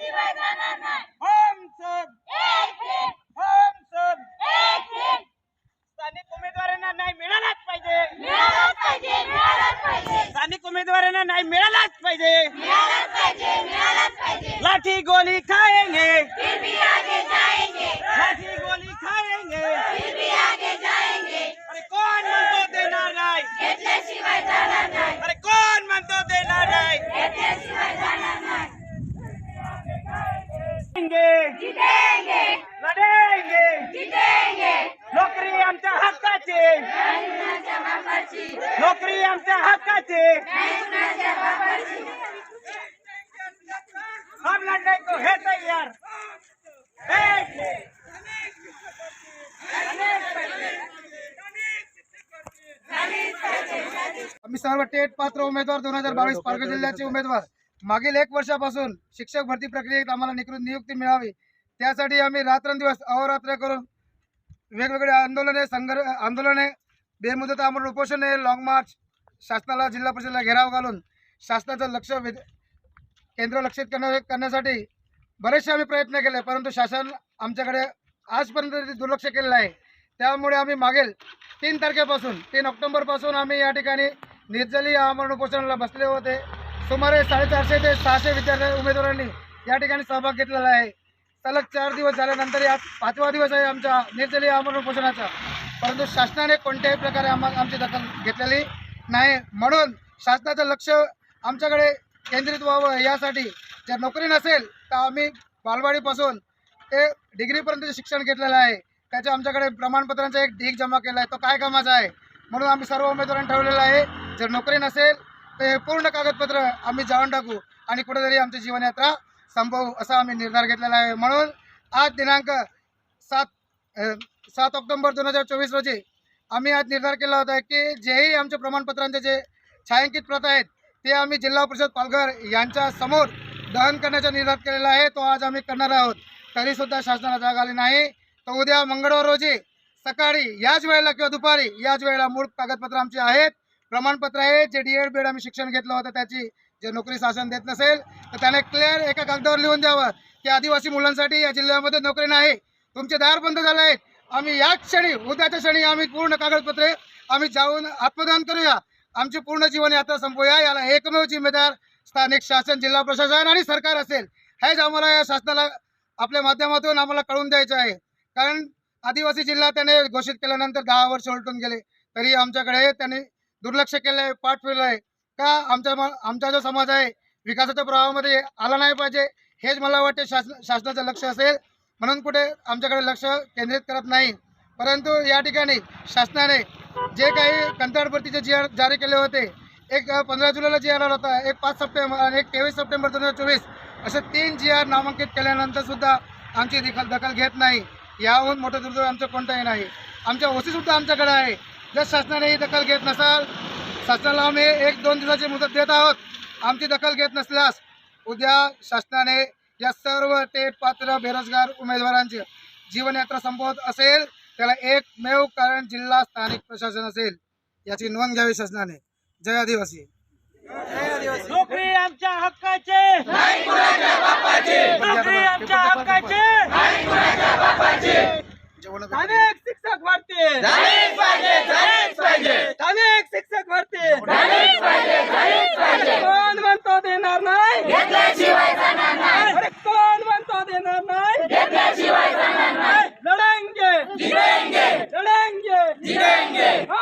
नाही हम सब मिळालाच पाहिजे. उमेदवारांना मिळालाच पाहिजे. लाठी गोली खाएंगे आगे जाएंगे लाठी गोली खाएंगे आगे अरे कोण म्हणतो देणार जितेंगे। लढेंगे जितेंगे। नोकरी आमच्या हक्काची। नाही कुणाच्या बापाची नोकरी आमच्या हक्काची। नाही कुणाच्या हम लड़ने को है तैयार। आम्ही सर्व टेट पात्र उमेदवार दोन हज़ार बावीस पालघर जिल्ह्याचे उमेदवार. मागील एक वर्षापासून शिक्षक भरती प्रक्रियेत आम्हाला निकृत नियुक्ती मिळावी. त्यासाठी आम्ही रात्रंदिवस अहोरात्र करून वेगवेगळे आंदोलने संघर्ष आंदोलने बेमुदत आमरण उपोषणे लाँग मार्च शासनाला जिल्हा परिषदेला घेराव घालून शासनाचं लक्ष वेध केंद्र लक्षित करण्या करण्यासाठी बरेचसे आम्ही प्रयत्न केले परंतु शासन आमच्याकडे आजपर्यंत दुर्लक्ष केलेलं आहे. त्यामुळे आम्ही मागील तीन तारखेपासून तीन ऑक्टोबरपासून आम्ही या ठिकाणी निर्जली आमरण उपोषणाला बसले होते. सुमारे साडेचारशे ते सहाशे विद्यार्थी उमेदवारांनी या ठिकाणी सहभाग घेतलेला आहे. सलग चार दिवस झाल्यानंतर या पाचवा दिवस आहे आमच्या निर्जली आमरण उपोषणाचा परंतु शासनाने कोणत्याही प्रकारे आम्हाला आमची दखल घेतलेली नाही. म्हणून शासनाचं लक्ष आमच्याकडे केंद्रित व्हावं यासाठी जर नोकरी नसेल तर आम्ही बालवाडीपासून ते डिग्रीपर्यंतचे शिक्षण घेतलेलं आहे त्याच्या आमच्याकडे प्रमाणपत्रांचा एक ढीग जमा केला आहे. तो काय कामाचा आहे? म्हणून आम्ही सर्व उमेदवारांनी ठेवलेला आहे जर नोकरी नसेल तर हे पूर्ण कागदपत्र आम्ही जाऊन टाकू आणि कुठेतरी आमची जीवनयात्रा संपवू असा आम्ही निर्धार घेतलेला आहे. म्हणून आज दिनांक सात सात ऑक्टोबर दोन हजार चोवीस रोजी आम्ही आज निर्धार केला होता की जेही आमच्या प्रमाणपत्रांचे जे छायांकित प्रत आहेत ते आम्ही जिल्हा परिषद पालघर यांच्या समोर दहन करण्याचा निर्धार केलेला आहे तो आज आम्ही करणार आहोत. तरीसुद्धा शासनाला जाग आली नाही. तर उद्या मंगळवार रोजी सकाळी याच वेळेला किंवा दुपारी याच वेळेला मूळ कागदपत्र आमची आहेत. प्रमाणपत्र आहे जे डी एड बीड आम्ही शिक्षण घेतलं होतं त्याची जे नोकरी शासन देत नसेल तर त्याने क्लिअर एका कागदावर लिहून द्यावं की आदिवासी मुलांसाठी या जिल्ह्यामध्ये नोकरी नाही. तुमचे दार बंद झाले आहेत. आम्ही याच क्षणी उद्याच्या क्षणी आम्ही पूर्ण कागदपत्रे आम्ही जाऊन आत्मदान करूया. आमची पूर्ण जीवन यात्रा संपवूया याला एकमेव जिम्मेदार स्थानिक शासन जिल्हा प्रशासन आणि सरकार असेल. हेच आम्हाला या शासनाला आपल्या माध्यमातून आम्हाला कळून द्यायचं आहे. कारण आदिवासी जिल्हा त्याने घोषित केल्यानंतर दहा वर्ष उलटून गेले. तरी आमच्याकडे त्यांनी दुर्लक्ष केलं आहे पाठ फिरलं आहे का आमचा आमचा जो समाज आहे विकासाच्या प्रवाहामध्ये आला नाही पाहिजे हेच मला वाटते शासन शासनाचं लक्ष असेल. म्हणून कुठे आमच्याकडे लक्ष केंद्रित करत नाही. परंतु या ठिकाणी शासनाने जे काही कंत्राट भरतीचे जी आर जारी केले होते एक पंधरा जुलैला जी आर आला होता एक पाच सप्टेंबर आणि एक तेवीस सप्टेंबर दोन हजार चोवीस असे तीन जी आर नामांकित केल्यानंतर सुद्धा आमची दखल दखल घेत नाही. याहून मोठं दुर्दैव आमचं कोणतंही नाही. आमच्या ओसीसुद्धा आमच्याकडे आहे. जर शासनाने ही दखल घेत नसाल शासनाला आम्ही एक दोन दिवसाची मुदत देत आहोत. आमची दखल घेत नसल्यास उद्या शासनाने या सर्व टेट पात्र बेरोजगार उमेदवारांची जीवनयात्रा संपवत असेल त्याला एकमेव कारण जिल्हा स्थानिक प्रशासन असेल याची नोंद घ्यावी शासनाने. जय आदिवासी. नोकरी आमच्या हक्काचे. नोकरी आमच्या हक्काचे. अनेक शिक्षक भरती